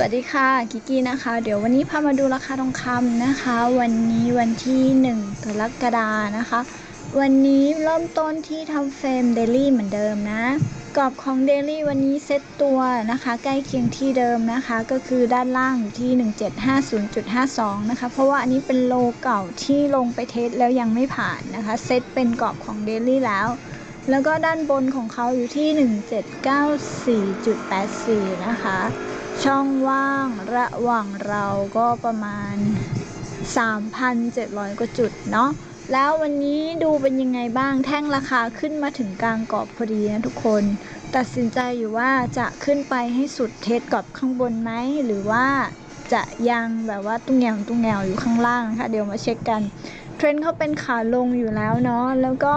สวัสดีค่ะกิกกี้นะคะ เดี๋ยววันนี้พามาดูราคาทองคำนะคะ วันนี้วันที่ 1 กรกฎานะคะ วันนี้เริ่มต้นที่ทำเฟรมเดลี่เหมือนเดิมนะกรอบของเดลี่วันนี้เซตตัวนะคะ ใกล้เคียงที่เดิมนะคะ ก็คือด้านล่างอยู่ที่ 1750.52 นะคะ เพราะว่าอันนี้เป็นโลเก่าที่ลงไปเทสแล้วยังไม่ผ่านนะคะ เซตเป็นกรอบของเดลี่แล้วแล้วก็ด้านบนของเขาอยู่ที่ 1794.84 นะคะ ช่องว่างระหว่างเราก็ประมาณ 3,700 กว่าจุดเนาะแล้ววันนี้ดูเป็นยังไงบ้างแท่งราคาขึ้นมาถึงกลางกรอบพอดีนะทุกคน ตัดสินใจอยู่ว่าจะขึ้นไปให้สุดเทสกรอบข้างบนไหมหรือว่าจะยังแบบว่าตุ้งแงวตุ้งแงวอยู่ข้างล่างนะคะเดี๋ยวมาเช็คกัน เทรนด์เขาเป็นขาลงอยู่แล้วเนาะแล้วก็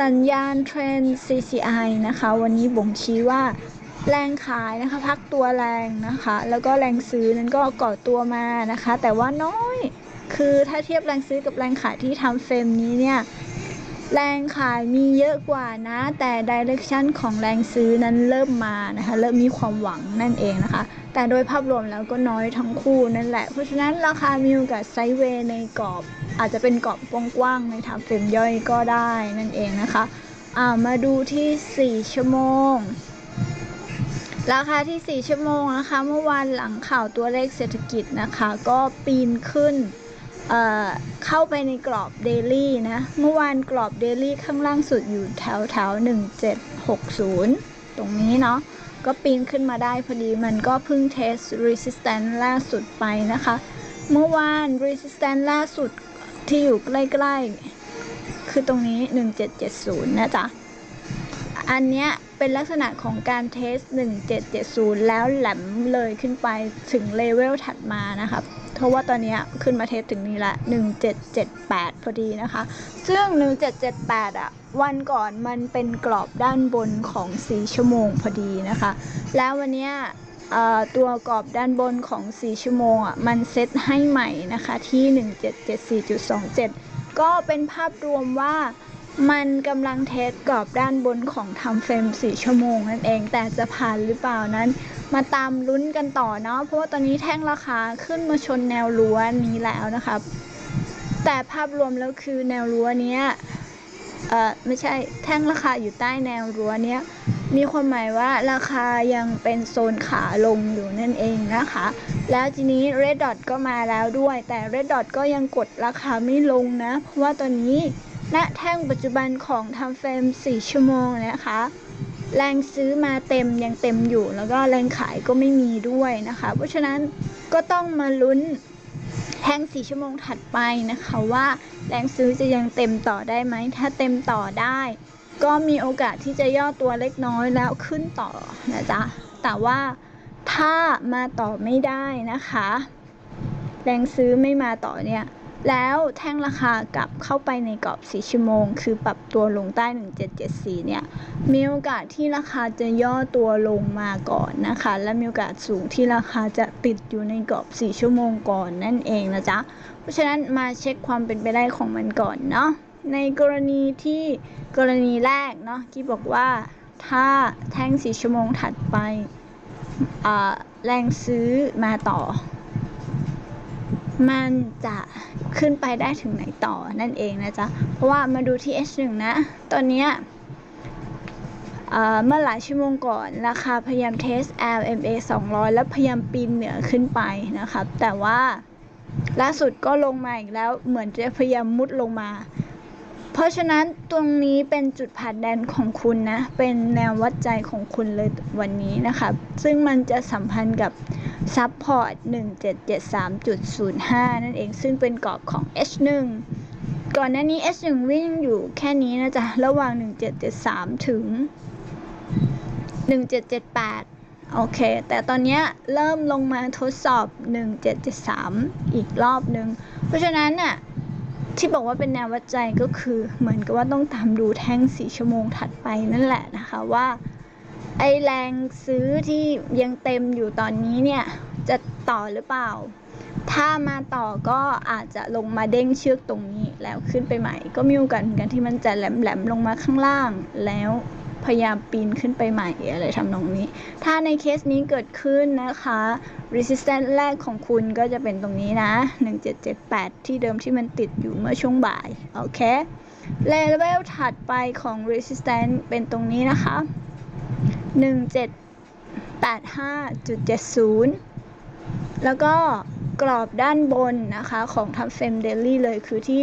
สัญญาณเทรนด์ CCI นะคะ วันนี้บ่งชี้ว่า แรงขายนะคะ พักตัวแรงนะคะ แล้วก็แรงซื้อนั้นก็ก่อตัวมานะคะ แต่ว่าน้อยคือถ้าเทียบแรงซื้อกับแรงขายที่ทำเฟรมนี้เนี่ยแรงขายมีเยอะกว่านะ แต่ดิเรกชันของแรงซื้อนั้นเริ่มมานะคะ เริ่มมีความหวังนั่นเองนะคะ แต่โดยภาพรวมแล้วก็น้อยทั้งคู่นั่นแหละ เพราะฉะนั้นราคามีโอกาสไซด์เวย์ในกรอบ อาจจะเป็นกรอบกว้างๆในทำเฟรมย่อยก็ได้นั่นเองนะคะ มาดูที่ 4 ชั่วโมง ราคาที่ 4 ชั่วโมงนะคะ เมื่อวานหลังข่าวตัวเลขเศรษฐกิจนะคะ ก็ปีนขึ้นเเข้าไปในกรอบเดลี่นะ เมื่อวานกรอบเดลี่ข้างล่างสุดอยู่แถวแถว1760 ตรงนี้เนาะก็ปีนขึ้นมาได้พอดีมันก็เพิ่งเทส resistance ล่าสุดไปนะคะ เมื่อวาน resistance ล่าสุดที่อยู่ใกล้ ๆ คือตรงนี้ 1770 นะจ๊ะ อันเนี้ย เป็นลักษณะของการเทส 1770 แล้วแหลมเลยขึ้นไปถึงเลเวลถัดมานะคะเพราะว่าตอนนี้ขึ้นมาเทสถึงนี้ละ 1778 พอดีนะคะ ซึ่ง 1778 อะ วันก่อนมันเป็นกรอบด้านบนของ 4 ชั่วโมงพอดีนะคะ แล้ววันนี้ตัวกรอบด้านบนของ 4 ชั่วโมงอะ มันเซตให้ใหม่นะคะที่ 1774.27 ก็เป็นภาพรวมว่า มันกำลังเทสกรอบด้านบนของทำเฟรม4ชั่วโมงนั่นเอง แต่จะผ่านหรือเปล่านั้น มาตามลุ้นกันต่อเนาะเพราะว่าตอนนี้แท่งราคาขึ้นมาชนแนวรั้วนี้แล้วนะครับ แต่ภาพรวมแล้วคือแนวรั้วเนี้ยเอ่อไม่ใช่แท่งราคาอยู่ใต้แนวรั้วเนี้ยมีความหมายว่าราคายังเป็นโซนขาลงอยู่นั่นเองนะคะ แล้วทีนี้ Red Dot ก็มาแล้วด้วย แต่ Red Dot ก็ยังกดราคาไม่ลงนะ เพราะว่าตอนนี้ ณแท่งปัจจุบันของทำเฟรม 4 ชั่วโมงนะคะ แรงซื้อมาเต็มยังเต็มอยู่ แล้วก็แรงขายก็ไม่มีด้วยนะคะ เพราะฉะนั้นก็ต้องมาลุ้นแท่ง 4 ชั่วโมงถัดไปนะคะว่าแรงซื้อจะยังเต็มต่อได้ไหม ถ้าเต็มต่อได้ ก็มีโอกาสที่จะย่อตัวเล็กน้อยแล้วขึ้นต่อนะจ๊ะ แต่ว่าถ้ามาต่อไม่ได้นะคะ แรงซื้อไม่มาต่อเนี่ย แล้วแท่งราคากลับเข้าไปในกรอบ 4 ชั่วโมง คือปรับตัวลงใต้ 1774 เนี่ย มีโอกาสที่ราคาจะย่อตัวลงมาก่อนนะคะ และมีโอกาสสูงที่ราคาจะติดอยู่ในกรอบ 4 ชั่วโมงก่อนนั่นเองนะจ๊ะ เพราะฉะนั้นมาเช็คความเป็นไปได้ของมันก่อนเนาะ ในกรณีที่กรณีแรกเนาะกี้บอกว่าถ้าแท่ง 4 ชั่วโมงถัดไปแรงซื้อมาต่อ มันจะขึ้นไปได้ถึงไหนต่อนั่นเองนะจ๊ะ เพราะว่ามาดูที่ H1 นะ ตอนเนี้ยเอ่อเมื่อหลายชั่วโมงก่อนราคาพยายามเทส LMA 200 แล้วพยายามปีนเหนือขึ้นไปนะครับ แต่ว่าล่าสุดก็ลงมาอีกแล้วเหมือนจะพยายามมุดลงมา เพราะฉะนั้นตรงนี้เป็นจุดผ่านแดนของคุณนะ เป็นแนววัดใจของคุณเลยวันนี้นะคะซึ่งมันจะสัมพันธ์กับซัพพอร์ต1773.05 นั่นเองซึ่งเป็นกรอบของ H1 ก่อนหน้านี้ H1 วิ่งอยู่แค่นี้นะจ๊ะ ระหว่าง 1773 ถึง 1778 โอเค แต่ตอนนี้เริ่มลงมาทดสอบ 1773 อีกรอบนึงเพราะฉะนั้นน่ะ ที่บอกว่าเป็นแนววัดใจก็คือเหมือนกับว่าต้องตามดูแท่ง4ชั่วโมงถัดไปนั่นแหละนะคะว่า ไอแรงซื้อที่ยังเต็มอยู่ตอนนี้เนี่ยจะต่อหรือเปล่า ถ้ามาต่อก็อาจจะลงมาเด้งเชือกตรงนี้แล้วขึ้นไปใหม่ ก็มีโอกาสเหมือนกันที่มันจะแหลมๆลงมาข้างล่างแล้ว พยายามปีนขึ้นไปใหม่อะไรทำนองนี้ ถ้าในเคสนี้เกิดขึ้นนะคะ resistance แรกของคุณก็จะเป็นตรงนี้นะ 1778 ที่เดิมที่มันติดอยู่เมื่อช่วงบ่าย โอเค level ถัดไปของ resistance เป็นตรงนี้นะคะ 1785.70 แล้วก็ กรอบด้านบนนะคะของทับเฟมเดลี่เลยคือที่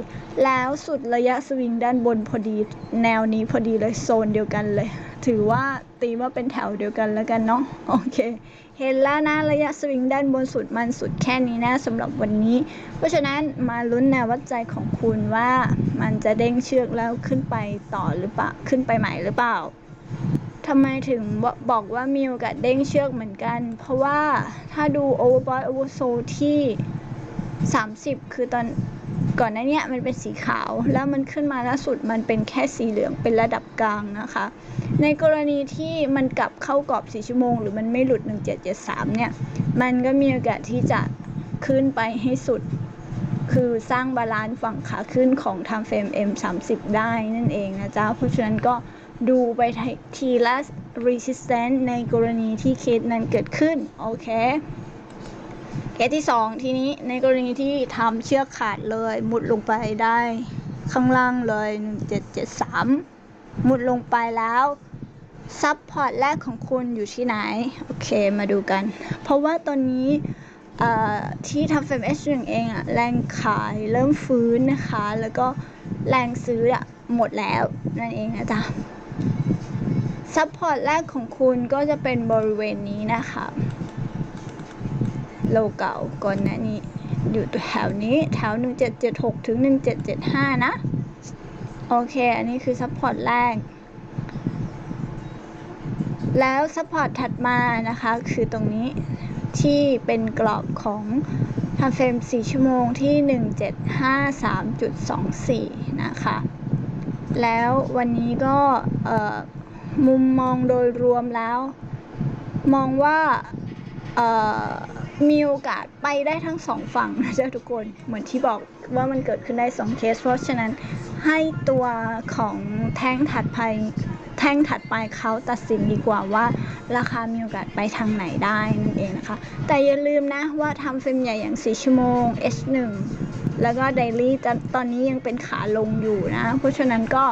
1794.84 แล้วสุดระยะสวิงด้านบนพอดีแนวนี้พอดีเลยโซนเดียวกันเลย ถือว่าตีว่าเป็นแถวเดียวกันแล้วกันเนาะโอเค เห็นแล้วนะระยะสวิงด้านบนสุดมันสุดแค่นี้นะสำหรับวันนี้ เพราะฉะนั้นมาลุ้นแนววัดใจของคุณว่ามันจะเด้งเชือกแล้วขึ้นไปต่อหรือเปล่าขึ้นไปใหม่หรือเปล่า ทำไมถึงบบอกว่ามีโอกาสเด้งเชือกเหมือนกัน เพราะว่าถ้าดู overbought oversold ที่ 30 คือตอนก่อนหน้านี้มันเป็นสีขาว แล้วมันขึ้นมาล่าสุดมันเป็นแค่สีเหลืองเป็นระดับกลางนะคะ ในกรณีที่มันกลับเข้ากรอบ4ชั่วโมง หรือมันไม่หลุด 1773 เนี่ย มันก็มีโอกาสที่จะขึ้นไปให้สุด คือสร้างบาลานซ์ฝั่งขาขึ้นของ time frame M30 ได้นั่นเองนะจ๊ะเพราะฉะนั้นก็ ดูไปทีละ resistance ในกรณีที่เคสนั้นเกิดขึ้น โอเค เคสที่ 2 ทีนี้ในกรณีที่ทำเชือกขาดเลยมุดลงไปได้ข้างล่างเลย 1773 มุดลงไปแล้วซับพอร์ตแรกของคุณอยู่ที่ไหน โอเคมาดูกัน เพราะว่าตอนนี้ที่ทำเฟมเอชเองอะแรงขายเริ่มฟื้นนะคะ แล้วก็แรงซื้ออะหมดแล้ว นั่นเองนะจ๊ะ ซัพพอร์ตแรกของคุณก็จะเป็นบริเวณนี้นะคะโลเก่าก่อนหน้านี้ อยู่แถวนี้แถว 1776 ถึง 1775 นะ โอเค อันนี้คือซัพพอร์ตแรก แล้วซัพพอร์ตถัดมานะคะ คือตรงนี้ที่เป็นกรอบของทำเฟรม 4 ชั่วโมงที่ 1753.24 นะคะ แล้ววันนี้ก็ เอ่อ มุมมองโดยรวมแล้ว มองว่ามีโอกาสไปได้ทั้งสองฝั่งนะจ๊ะทุกคนเหมือนที่บอกว่ามันเกิดขึ้นได้สองเคส เพราะฉะนั้นให้ตัวของแท่งถัดไปแท่งถัดไปเขาตัดสินดีกว่าว่าราคามีโอกาสไปทางไหนได้นั่นเองนะคะ แต่อย่าลืมนะว่าทำเฟรมใหญ่อย่าง4ชั่วโมง H1 แล้วก็ไดลี่ตอนนี้ยังเป็นขาลงอยู่นะ เพราะฉะนั้นก็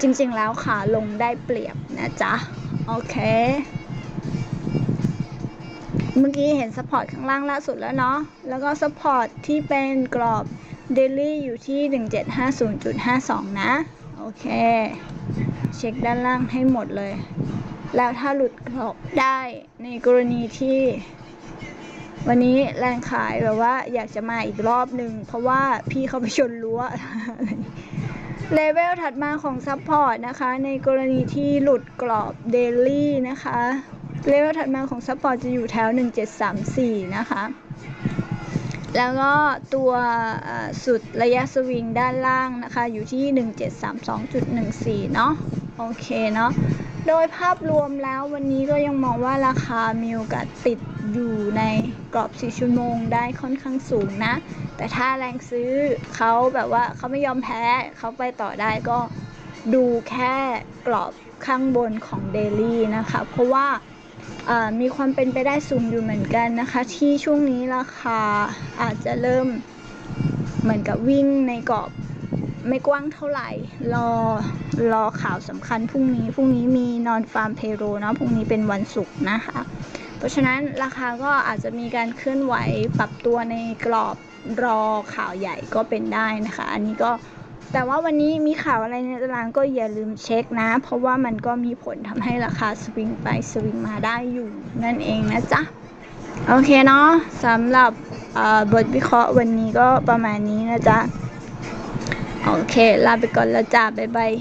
จริงๆแล้วขาลงได้เปรียบนะจ๊ะ โอเค เมื่อกี้เห็นสปอร์ตข้างล่างล่าสุดแล้วเนาะ แล้วก็สปอร์ตที่เป็นกรอบเดลี่อยู่ที่ 1750.52 นะ โอเค เช็คด้านล่างให้หมดเลย แล้วถ้าหลุดกรอบได้ในกรณีที่วันนี้แรงขายแบบว่าอยากจะมาอีกรอบหนึ่งเพราะว่าพี่เขาไปชนรั้ว เลเวลถัดมาของซัพพอร์ตนะคะ ในกรณีที่หลุดกรอบเดลี่นะคะเลเวลถัดมาของซัพพอร์ตจะอยู่แถว 1734 นะคะ แล้วก็ตัวสุดระยะสวิงด้านล่างนะคะ อยู่ที่ 1732.14 เนาะโอเคเนาะโดยภาพรวมแล้ววันนี้ก็ยังมองว่าราคามีโอกาสติดอยู่ใน กรอบ 4 ชั่วโมงได้ค่อนข้างสูงนะ แต่ถ้าแรงซื้อเขาแบบว่าเขาไม่ยอมแพ้เขาไปต่อได้ก็ดูแค่กรอบข้างบนของเดลี่นะคะ เพราะว่ามีความเป็นไปได้สูงอยู่เหมือนกันนะคะ ที่ช่วงนี้ราคาอาจจะเริ่มเหมือนกับวิ่งในกรอบไม่กว้างเท่าไหร่ รอรอข่าวสำคัญพรุ่งนี้ พรุ่งนี้มีนอนฟาร์มเพโรเนาะพรุ่งนี้เป็นวันศุกร์นะคะ เพราะฉะนั้นราคาก็อาจจะมีการเคลื่อนไหวปรับตัวในกรอบรอข่าวใหญ่ก็เป็นได้นะคะ อันนี้ก็แต่ว่าวันนี้มีข่าวอะไรในตารางก็อย่าลืมเช็คนะ เพราะว่ามันก็มีผลทำให้ราคาสวิงไปสวิงมาได้อยู่นั่นเองนะจ๊ะ โอเคเนาะสำหรับบทวิเคราะห์วันนี้ก็ประมาณนี้นะจ๊ะ โอเค ลาไปก่อนแล้วจ้า บ๊ายบาย